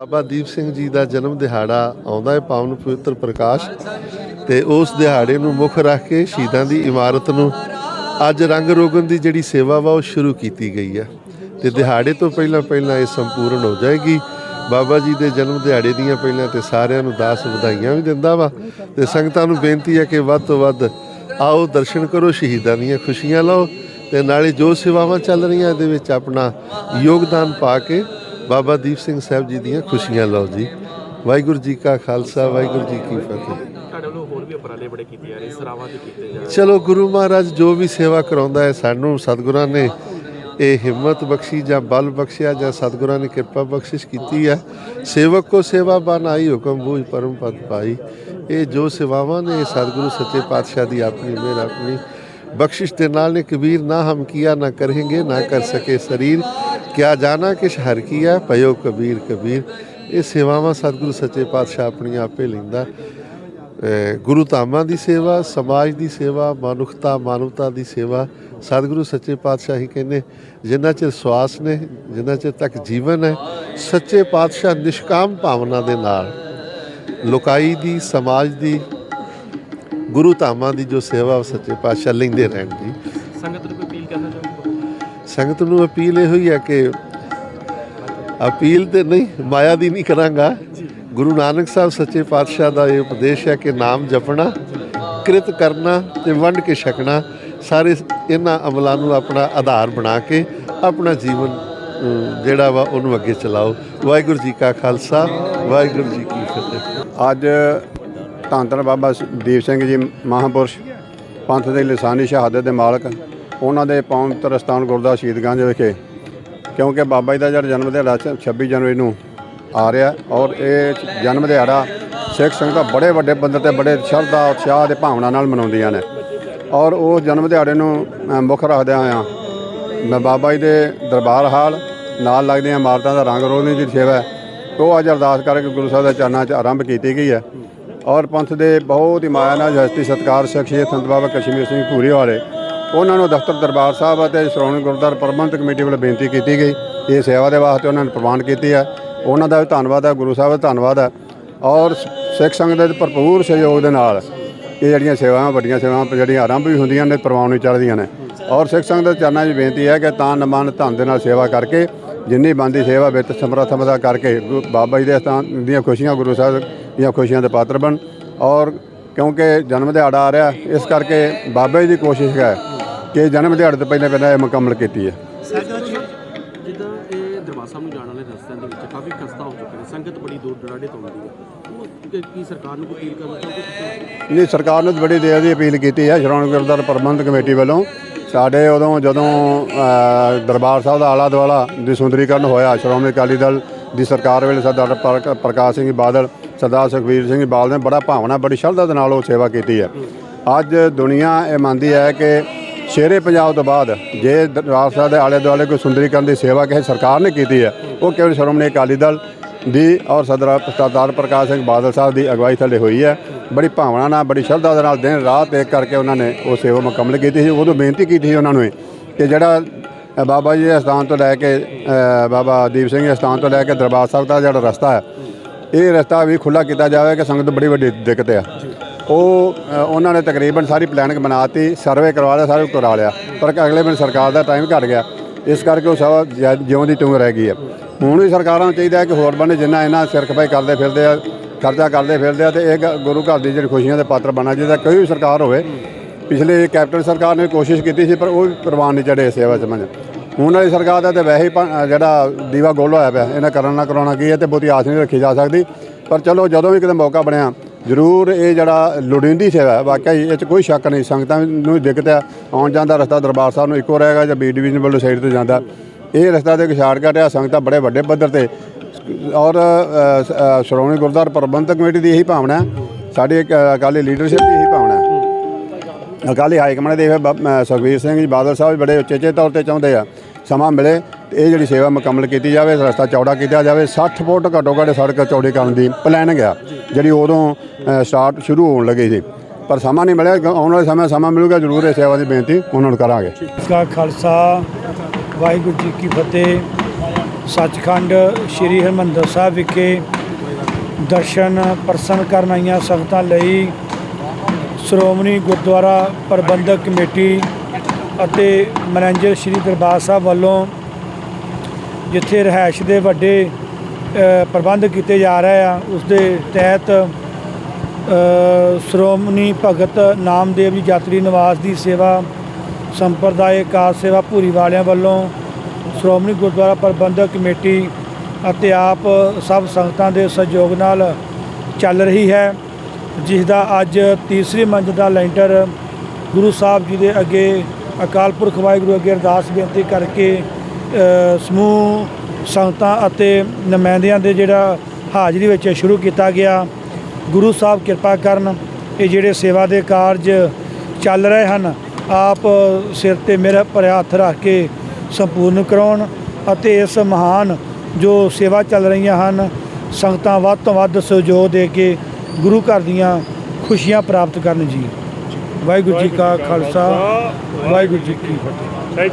ਬਾਬਾ ਦੀਪ ਸਿੰਘ ਜੀ ਦਾ ਜਨਮ ਦਿਹਾੜਾ ਆਉਂਦਾ ਹੈ ਪਾਵਨ ਪਵਿੱਤਰ ਪ੍ਰਕਾਸ਼ ਤੇ ਉਸ ਦਿਹਾੜੇ ਨੂੰ ਮੁੱਖ ਰੱਖ ਕੇ ਸ਼ਹੀਦਾਂ ਦੀ ਇਮਾਰਤ ਨੂੰ ਅੱਜ ਰੰਗ ਰੋਗਨ ਦੀ ਜਿਹੜੀ ਸੇਵਾ ਵਾ ਉਹ ਸ਼ੁਰੂ ਕੀਤੀ ਗਈ ਹੈ ਤੇ ਦਿਹਾੜੇ ਤੋਂ ਪਹਿਲਾਂ ਪਹਿਲਾਂ ਇਹ ਸੰਪੂਰਨ ਹੋ ਜਾਏਗੀ। ਬਾਬਾ ਜੀ ਦੇ ਜਨਮ ਦਿਹਾੜੇ ਦੀਆਂ ਪਹਿਲਾਂ ਤੇ ਸਾਰਿਆਂ ਨੂੰ ਦਾਸ ਵਧਾਈਆਂ ਵੀ ਦਿੰਦਾ ਵਾ ਤੇ ਸੰਗਤਾਂ ਨੂੰ ਬੇਨਤੀ ਹੈ ਕਿ ਵੱਧ ਤੋਂ ਵੱਧ ਆਓ, ਦਰਸ਼ਨ ਕਰੋ, ਸ਼ਹੀਦਾਂ ਦੀਆਂ ਖੁਸ਼ੀਆਂ ਲਓ ਤੇ ਨਾਲੇ ਜੋ ਸੇਵਾਵਾਂ ਚੱਲ ਰਹੀਆਂ ਇਹਦੇ ਵਿੱਚ ਆਪਣਾ ਯੋਗਦਾਨ ਪਾ ਕੇ ਬਾਬਾ ਦੀਪ ਸਿੰਘ ਸਾਹਿਬ ਜੀ ਦੀਆਂ ਖੁਸ਼ੀਆਂ ਲਓ ਜੀ। ਵਾਹਿਗੁਰੂ ਜੀ ਕਾ ਖਾਲਸਾ ਵਾਹਿਗੁਰੂ ਜੀ ਕੀ ਫਤਿਹ। ਚਲੋ ਗੁਰੂ ਮਹਾਰਾਜ ਜੋ ਵੀ ਸੇਵਾ ਕਰਾਉਂਦਾ ਹੈ ਸਾਨੂੰ ਸਤਿਗੁਰਾਂ ਨੇ ਇਹ ਹਿੰਮਤ ਬਖਸ਼ੀ ਜਾਂ ਬਲ ਬਖਸ਼ਿਆ ਜਾਂ ਸਤਿਗੁਰਾਂ ਨੇ ਕਿਰਪਾ ਬਖਸ਼ਿਸ਼ ਕੀਤੀ ਹੈ। ਸੇਵਕ ਕੋ ਸੇਵਾ ਬਨਾਈ ਹੁਕਮ ਬੂਝ ਪਰਮ ਪਦ ਪਾਈ। ਇਹ ਜੋ ਸੇਵਾਵਾਂ ਨੇ ਸਤਿਗੁਰੂ ਸੱਚੇ ਪਾਤਸ਼ਾਹ ਦੀ ਆਪਣੀ ਮਿਹਰ ਆਪਣੀ ਬਖਸ਼ਿਸ਼ ਦੇ ਨਾਲ ਨੇ। ਕਬੀਰ ਨਾ ਹਮ ਕੀਆ ਨਾ ਕरेंगे ਨਾ ਕਰ ਸਕੇ ਸਰੀਰ। ਕਿਆ ਜਾਣਾ, ਕਿਛ ਹਰ ਕੀਆ ਪਇਓ ਕਬੀਰ ਕਬੀਰ। ਇਹ ਸੇਵਾਵਾਂ ਸਤਿਗੁਰੂ ਸੱਚੇ ਪਾਤਸ਼ਾਹ ਆਪਣੀ ਆਪੇ ਲੈਂਦਾ। ਗੁਰੂ ਧਾਮਾਂ ਦੀ ਸੇਵਾ, ਸਮਾਜ ਦੀ ਸੇਵਾ, ਮਨੁੱਖਤਾ, ਮਾਨਵਤਾ ਦੀ ਸੇਵਾ, ਸਤਿਗੁਰੂ ਸੱਚੇ ਪਾਤਸ਼ਾਹ ਹੀ ਕਹਿੰਦੇ, ਜਿੰਨਾ ਚਿਰ ਸਵਾਸ ਨੇ, ਜਿੰਨਾ ਚਿਰ ਤੱਕ ਜੀਵਨ ਹੈ, ਸੱਚੇ ਪਾਤਸ਼ਾਹ ਨਿਸ਼ਕਾਮ ਭਾਵਨਾ ਦੇ ਨਾਲ। ਲੋਕਾਈ ਦੀ, ਸਮਾਜ ਦੀ, ਗੁਰੂ ਧਾਮਾਂ ਦੀ ਜੋ ਸੇਵਾ ਉਹ ਸੱਚੇ ਪਾਤਸ਼ਾਹ ਲੈਂਦੇ ਰਹਿਣ ਜੀ ਸੰਗਤ ਸੰਗਤ ਨੂੰ ਅਪੀਲ ਇਹ ਹੋਈ ਹੈ ਕਿ ਅਪੀਲ ਤੇ ਨਹੀਂ, ਮਾਇਆ ਦੀ ਨਹੀਂ ਕਰਾਂਗਾ। ਗੁਰੂ ਨਾਨਕ ਸਾਹਿਬ ਸੱਚੇ ਪਾਤਸ਼ਾਹ ਦਾ ਇਹ ਉਪਦੇਸ਼ ਹੈ ਕਿ ਨਾਮ ਜਪਣਾ, ਕਿਰਤ ਕਰਨਾ ਤੇ ਵੰਡ ਕੇ ਛਕਣਾ, ਸਾਰੇ ਇਹਨਾਂ ਅਮਲਾਂ ਨੂੰ ਆਪਣਾ ਆਧਾਰ ਬਣਾ ਕੇ ਆਪਣਾ ਜੀਵਨ ਜਿਹੜਾ ਵਾ ਉਹਨੂੰ ਅੱਗੇ ਚਲਾਓ। ਵਾਹਿਗੁਰੂ ਜੀ ਕਾ ਖਾਲਸਾ, ਵਾਹਿਗੁਰੂ ਜੀ ਕੀ ਫਤਿਹ। ਅੱਜ ਧੰਨ ਧੰਨ ਬਾਬਾ ਸ- ਦੀਪ ਸਿੰਘ ਜੀ ਮਹਾਂਪੁਰਸ਼ ਪੰਥ ਦੇ ਲਿਸਾਨੀ ਸ਼ਹਾਦਤ ਦੇ ਮਾਲਕ ਉਹਨਾਂ ਦੇ ਪਵਿੱਤਰ ਸਥਾਨ ਗੁਰਦੁਆਰਾ ਸ਼ਹੀਦਗੰਜ ਵਿਖੇ ਕਿਉਂਕਿ ਬਾਬਾ ਜੀ ਦਾ ਜਿਹੜਾ ਜਨਮ ਦਿਹਾੜਾ ਛ- 26 ਜਨਵਰੀ ਨੂੰ ਆ ਰਿਹਾ ਔਰ ਇਹ ਜਨਮ ਦਿਹਾੜਾ ਸਿੱਖ ਸੰਗਤਾਂ ਬੜੇ ਵੱਡੇ ਬੰਦੇ ਤੇ ਬੜੇ ਸ਼ਰਧਾ ਉਤਸ਼ਾਹ ਦੇ ਭਾਵਨਾ ਨਾਲ ਮਨਾਉਂਦੀਆਂ ਨੇ। ਔਰ ਉਹ ਜਨਮ ਦਿਹਾੜੇ ਨੂੰ ਅ, ਮੁੱਖ ਰੱਖਦਿਆਂ ਹੋਇਆਂ ਮੈਂ ਬਾਬਾ ਜੀ ਦੇ ਦਰਬਾਰ ਹਾਲ ਨਾਲ ਲੱਗਦੀਆਂ ਇਮਾਰਤਾਂ ਦਾ ਰੰਗ ਰੋਗਨ ਦੀ ਸੇਵਾ ਉਹ ਅੱਜ ਅਰਦਾਸ ਕਰਕੇ ਗੁਰੂ ਸਾਹਿਬ ਦੇ ਚਰਨਾਂ 'ਚ ਆਰੰਭ ਕੀਤੀ ਗਈ ਹੈ। ਔਰ ਪੰਥ ਦੇ ਬਹੁਤ ਹੀ ਮਾਇਆ ਨਾਲ ਹਸਤੀ ਸਤਕਾਰ ਸ਼ਖਸੀਅਤ ਸੰਤ ਬਾਬਾ ਕਸ਼ਮੀਰ ਸਿੰਘ ਭੂਰੀ ਵਾਲੇ ਉਹਨਾਂ ਨੂੰ ਦਫ਼ਤਰ ਦਰਬਾਰ ਸਾਹਿਬ ਅਤੇ ਸ਼੍ਰੋਮਣੀ ਗੁਰਦੁਆਰਾ ਪ੍ਰਬੰਧਕ ਕਮੇਟੀ ਵੱਲੋਂ ਬੇਨਤੀ ਕੀਤੀ ਗਈ ਇਹ ਸੇਵਾ ਦੇ ਵਾਸਤੇ ਉਹਨਾਂ ਨੇ ਪ੍ਰਵਾਨ ਕੀਤੀ ਹੈ। ਉਹਨਾਂ ਦਾ ਵੀ ਧੰਨਵਾਦ ਹੈ, ਗੁਰੂ ਸਾਹਿਬ ਦਾ ਧੰਨਵਾਦ ਹੈ। ਔਰ ਸਿੱਖ ਸੰਗਤ ਦੇ ਭਰਪੂਰ ਸਹਿਯੋਗ ਦੇ ਨਾਲ ਇਹ ਜਿਹੜੀਆਂ ਸੇਵਾਵਾਂ, ਵੱਡੀਆਂ ਸੇਵਾਵਾਂ ਜਿਹੜੀਆਂ ਆਰੰਭ ਵੀ ਹੁੰਦੀਆਂ ਨੇ, ਪ੍ਰਵਾਨ ਵੀ ਚੱਲਦੀਆਂ ਨੇ। ਔਰ ਸਿੱਖ ਸੰਗਤ ਦੇ ਚਰਨਾਂ 'ਚ ਬੇਨਤੀ ਹੈ ਕਿ ਤਾਂ ਨਮਨ ਧਨ ਦੇ ਨਾਲ ਸੇਵਾ ਕਰਕੇ, ਜਿੰਨੀ ਬੰਦੀ ਸੇਵਾ ਵਿੱਚ ਸਮਰੱਥਾ ਕਰਕੇ ਬਾਬਾ ਜੀ ਦੇ ਸਥਾਨ ਦੀਆਂ ਖੁਸ਼ੀਆਂ, ਗੁਰੂ ਸਾਹਿਬ ਦੀਆਂ ਖੁਸ਼ੀਆਂ ਦੇ ਪਾਤਰ ਬਣ। ਔਰ ਕਿਉਂਕਿ ਜਨਮ ਦਿਹਾੜਾ ਆ ਰਿਹਾ, ਇਸ ਕਰਕੇ ਬਾਬਾ ਜੀ ਦੀ ਕੋਸ਼ਿਸ਼ ਹੈ ਕਿ ਜਨਮ ਦਿਹਾੜੇ ਤੋਂ ਪਹਿਲਾਂ ਪਹਿਲਾਂ ਇਹ ਮੁਕੰਮਲ ਕੀਤੀ ਹੈ। ਜਿੱਦਾਂ ਇਹ ਦਰਬਾਰ ਸਾਹਿਬ ਨੂੰ ਜਾਣ ਵਾਲੇ ਰਸਤਿਆਂ ਦੇ ਵਿੱਚ ਕਾਫੀ ਖਸਤਾ ਹੋ ਚੁੱਕੇ ਨੇ ਸੰਗਤ ਬੜੀ ਦੂਰ ਦਰਾਡੇ ਤੋਂ ਆਉਂਦੀ ਹੈ। ਉਹ ਕਿ- ਕੀ ਸਰਕਾਰ ਨੂੰ ਕੋਈ ਅਪੀਲ ਕਰਨਾ ਚਾਹੁੰਦੇ ਤੁਸੀਂ? ਨਹੀਂ ਸਰਕਾਰ ਨੂੰ ਬੜੀ ਦੇਰ ਦੀ ਅਪੀਲ ਕੀਤੀ ਹੈ। ਸ਼੍ਰੋਮਣੀ ਗੁਰਦੁਆਰਾ ਪ੍ਰਬੰਧਕ ਕਮੇਟੀ ਵੱਲੋਂ ਸਾਡੇ ਉਦੋਂ ਜਦੋਂ ਦਰਬਾਰ ਸਾਹਿਬ ਦਾ ਆਲਾ ਦੁਆਲਾ ਦੀ ਸੁੰਦਰੀਕਰਨ ਹੋਇਆ ਸ਼੍ਰੋਮਣੀ ਅਕਾਲੀ ਦਲ ਦੀ ਸਰਕਾਰ ਵੇਲੇ ਸਰਦਾਰ ਪਰ- ਪ੍ਰਕਾਸ਼ ਸਿੰਘ ਬਾਦਲ ਸਰਦਾਰ ਸੁਖਬੀਰ ਸਿੰਘ ਬਾਦਲ ਨੇ ਬੜਾ ਭਾਵਨਾ ਬੜੀ ਸ਼ਰਧਾ ਦੇ ਨਾਲ ਉਹ ਸੇਵਾ ਕੀਤੀ ਹੈ। ਅੱਜ ਦੁਨੀਆ ਇਹ ਮੰਨਦੀ ਹੈ ਕਿ ਸ਼ੇਰੇ ਪੰਜਾਬ ਤੋਂ ਬਾਅਦ ਜੇ ਦਰਬਾਰ ਸਾਹਿਬ ਦੇ ਆਲੇ ਦੁਆਲੇ ਕੋਈ ਸੁੰਦਰੀਕਰਨ ਦੀ ਸੇਵਾ ਕਿਸੇ ਸਰਕਾਰ ਨੇ ਕੀਤੀ ਹੈ, ਉਹ ਕੇਵਲ ਸ਼੍ਰੋਮਣੀ ਅਕਾਲੀ ਦਲ ਦੀ ਔਰ ਸਰਦਾਰ ਸਰਦਾਰ ਪ੍ਰਕਾਸ਼ ਸਿੰਘ ਬਾਦਲ ਸਾਹਿਬ ਦੀ ਅਗਵਾਈ ਥੱਲੇ ਹੋਈ ਹੈ। ਬੜੀ ਭਾਵਨਾ ਨਾਲ, ਬੜੀ ਸ਼ਰਧਾ ਦੇ ਨਾਲ ਦਿਨ ਰਾਤ ਇੱਕ ਕਰਕੇ ਉਹਨਾਂ ਨੇ ਉਹ ਸੇਵਾ ਮੁਕੰਮਲ ਕੀਤੀ ਸੀ। ਉਦੋਂ ਬੇਨਤੀ ਕੀਤੀ ਸੀ ਉਹਨਾਂ ਨੂੰ ਇਹ ਕਿ ਜਿਹੜਾ ਬਾਬਾ ਜੀ ਦੇ ਸਥਾਨ ਤੋਂ ਲੈ ਕੇ ਬਾਬਾ ਦੀਪ ਸਿੰਘ ਦੇ ਸਥਾਨ ਤੋਂ ਲੈ ਕੇ ਦਰਬਾਰ ਸਾਹਿਬ ਦਾ ਜਿਹੜਾ ਰਸਤਾ ਹੈ, ਇਹ ਰਸਤਾ ਵੀ ਖੁੱਲਾ ਕੀਤਾ ਜਾਵੇ ਕਿ ਸੰਗਤ ਬੜੀ ਵੱਡੀ ਦਿੱਕਤ ਹੈ। ਉਹ ਅ, ਉਹਨਾਂ ਨੇ ਤਕਰੀਬਨ ਸਾਰੀ ਪਲੈਨਿੰਗ ਬਣਾਤੀ ਸਰਵੇ ਕਰਵਾ ਲਿਆ ਸਾਰੇ ਕਰਵਾ ਲਿਆ। ਪਰ ਅਗਲੇ ਦਿਨ ਸਰਕਾਰ ਦਾ ਟਾਈਮ ਘਟ ਗਿਆ। ਇਸ ਕਰਕੇ ਉਹ ਸਭ ਜਿ- ਜਿਉਂ ਦੀ ਤਿਉਂ ਰਹਿ ਗਈ ਹੈ। ਹੁਣ ਵੀ ਸਰਕਾਰਾਂ ਨੂੰ ਚਾਹੀਦਾ ਹੈ ਕਿ ਹੋਰ ਬੰਨੇ ਜਿੰਨਾ ਇਹਨਾਂ ਸਿਰ ਖਪਾਈ ਕਰਦੇ ਫਿਰਦੇ ਆ ਖਰਚਾ ਕਰਦੇ ਫਿਰਦੇ ਆ ਤੇ ਇਹ ਗ- ਗੁਰੂ ਘਰ ਦੀ ਜਿਹੜੀ ਖੁਸ਼ੀਆਂ ਦੇ ਪਾਤਰ ਬਣਨਾ ਚਾਹੀਦਾ ਕੋਈ ਵੀ ਸਰਕਾਰ ਹੋਵੇ। ਪਿਛਲੇ ਕੈਪਟਨ ਸਰਕਾਰ ਨੇ ਕੋਸ਼ਿਸ਼ ਕੀਤੀ ਸੀ ਪਰ ਉਹ ਵੀ ਪ੍ਰਵਾਨ ਨਹੀਂ ਚੜੇ ਸੇਵਾ ਚ ਹੁਣ ਵਾਲੀ ਸਰਕਾਰ ਦਾ ਤੇ ਵੈਸੇ ਹੀ ਭੰ- ਜਿਹੜਾ ਦੀਵਾ ਗੋਲ ਹੋਇਆ ਪਿਆ ਇਹਨਾਂ ਕਰਨ ਨਾ ਕਰਾਉਣਾ ਕੀ ਹੈ ਤੇ ਬਹੁਤੀ ਆਸ ਨਹੀਂ ਰੱਖੀ ਜਾ ਸਕਦੀ। ਪਰ ਚਲੋ ਜਦੋਂ ਵੀ ਕਿਤੇ ਮੌਕਾ ਬਣਿਆ ਜ਼ਰੂਰ ਇਹ ਜਿਹੜਾ ਲੋੜੀਂਦੀ ਸੇਵਾ ਹੈ ਵਾਕਿਆ ਹੀ ਇਹ 'ਚ ਕੋਈ ਸ਼ੱਕ ਨਹੀਂ, ਸੰਗਤਾਂ ਨੂੰ ਦਿੱਕਤ ਆ ਆਉਣ ਜਾਂਦਾ ਰਸਤਾ ਦਰਬਾਰ ਸਾਹਿਬ ਨੂੰ ਇੱਕੋ ਰਹੇਗਾ ਜਾਂ ਬੀ ਡਿਵੀਜ਼ਨ ਵੱਲੋਂ ਸਾਈਡ ਤੋਂ ਜਾਂਦਾ। ਇਹ ਰਸਤਾ ਤੇ ਇੱਕ ਸ਼ਾਰਟਕਟ ਆ ਸੰਗਤਾਂ ਬੜੇ ਵੱਡੇ ਪੱਧਰ ਤੇ। ਔਰ ਸ਼੍ਰੋਮਣੀ ਗੁਰਦੁਆਰਾ ਪ੍ਰਬੰਧਕ ਕਮੇਟੀ ਦੀ ਇਹੀ ਭਾਵਨਾ ਹੈ। ਸਾਡੀ ਇੱਕ ਅਕਾਲੀ ਲੀਡਰਸ਼ਿਪ ਦੀ ਇਹੀ ਅਕਾਲੀ ਹਾਈ ਕਮਾਂਡ ਦੇ ਇਹ ਸੁਖਬੀਰ ਸਿੰਘ ਜੀ, ਬਾਦਲ ਸਾਹਿਬ ਵੀ ਬੜੇ ਉਚੇਚੇ ਤੌਰ ਤੇ ਚਾਹੁੰਦੇ ਆ। ਸਮਾਂ ਮਿਲੇ ਤੇ ਇਹ ਜਿਹੜੀ ਸੇਵਾ ਮੁਕੰਮਲ ਕੀਤੀ ਜਾਵੇ, ਰਸਤਾ ਚੌੜਾ ਕੀਤਾ ਜਾਵੇ 60 ਫੁੱਟ ਘੱਟੋ ਘੱਟ ਸੜਕ ਚੌੜੀ ਕਰਨ ਦੀ ਪਲੈਨਿੰਗ ਆ ਜਿਹੜੀ ਉਦੋਂ ਸਟਾਰਟ ਸ਼ੁਰੂ ਹੋਣ ਲੱਗੀ ਸੀ। ਪਰ ਸਮਾਂ ਨਹੀਂ ਮਿਲਿਆ ਆਉਣ ਵਾਲੇ ਸਮੇਂ ਸਮਾਂ ਮਿਲੂਗਾ, ਜ਼ਰੂਰ ਇਹ ਸੇਵਾ ਦੀ ਬੇਨਤੀ ਉਹਨਾਂ ਨੂੰ ਕਰਾਂਗੇ। ਦਾ ਖਾਲਸਾ, ਵਾਹਿਗੁਰੂ ਜੀ ਕੀ ਫਤਿਹ। ਸੱਚਖੰਡ ਸ੍ਰੀ ਹਰਿਮੰਦਰ ਸਾਹਿਬ ਵਿਖੇ ਦਰਸ਼ਨ ਪ੍ਰਸੰਨ ਕਰਨ ਆਈਆਂ ਸੰਗਤਾਂ ਲਈ ਸ਼੍ਰੋਮਣੀ ਗੁਰਦੁਆਰਾ ਪ੍ਰਬੰਧਕ ਕਮੇਟੀ ਅਤੇ ਮੈਨੇਜਰ ਸ੍ਰੀ ਦਰਬਾਰ ਸਾਹਿਬ ਵੱਲੋਂ ਜਿੱਥੇ ਰਿਹਾਇਸ਼ ਦੇ ਵੱਡੇ ਪ੍ਰਬੰਧ ਕੀਤੇ ਜਾ ਰਹੇ ਆ, ਉਸ ਦੇ ਤਹਿਤ ਸ਼੍ਰੋਮਣੀ ਭਗਤ ਨਾਮਦੇਵ ਜੀ ਯਾਤਰੀ ਨਿਵਾਸ ਦੀ ਸੇਵਾ, ਸੰਪਰਦਾਇਕ ਕਾਰ ਸੇਵਾ ਭੂਰੀ ਵਾਲਿਆਂ ਵੱਲੋਂ ਸ਼੍ਰੋਮਣੀ ਗੁਰਦੁਆਰਾ ਪ੍ਰਬੰਧਕ ਕਮੇਟੀ ਅਤੇ ਆਪ ਸਭ ਸੰਗਤਾਂ ਦੇ ਸਹਿਯੋਗ ਨਾਲ ਚੱਲ ਰਹੀ ਹੈ। ਜਿਸ ਦਾ ਅੱਜ ਤੀਸਰੀ ਮੰਜ਼ਿਲ ਦਾ ਲੈਂਟਰ ਗੁਰੂ ਸਾਹਿਬ ਜੀ ਦੇ ਅੱਗੇ ਅਕਾਲ ਪੁਰਖ ਵਾਹਿਗੁਰੂ ਅੱਗੇ ਅਰਦਾਸ ਬੇਨਤੀ ਕਰਕੇ ਸਮੂਹ ਸੰਗਤਾਂ ਅਤੇ ਨੁਮਾਇੰਦਿਆਂ ਦੇ ਜਿਹੜਾ ਹਾਜ਼ਰੀ ਵਿੱਚ ਸ਼ੁਰੂ ਕੀਤਾ ਗਿਆ। ਗੁਰੂ ਸਾਹਿਬ ਕਿਰਪਾ ਕਰਨ ਇਹ ਜਿਹੜੇ ਸੇਵਾ ਦੇ ਕਾਰਜ ਚੱਲ ਰਹੇ ਹਨ, ਆਪ ਸਿਰ ਤੇ ਮੇਰਾ ਭਰਿਆ ਹੱਥ ਰੱਖ ਕੇ ਸੰਪੂਰਨ ਕਰਾਉਣ ਅਤੇ ਇਸ ਮਹਾਨ ਜੋ ਸੇਵਾ ਚੱਲ ਰਹੀਆਂ ਹਨ, ਸੰਗਤਾਂ ਵੱਧ ਤੋਂ ਵੱਧ ਸਹਿਯੋਗ ਦੇ ਕੇ ਗੁਰੂ ਘਰ ਦੀਆਂ ਖੁਸ਼ੀਆਂ ਪ੍ਰਾਪਤ ਕਰਨ ਜੀ। ਵਾਹਿਗੁਰੂ ਜੀ ਕਾ ਖਾਲਸਾ ਵਾਹਿਗੁਰੂ ਜੀ ਕੀ ਫਤਿਹ।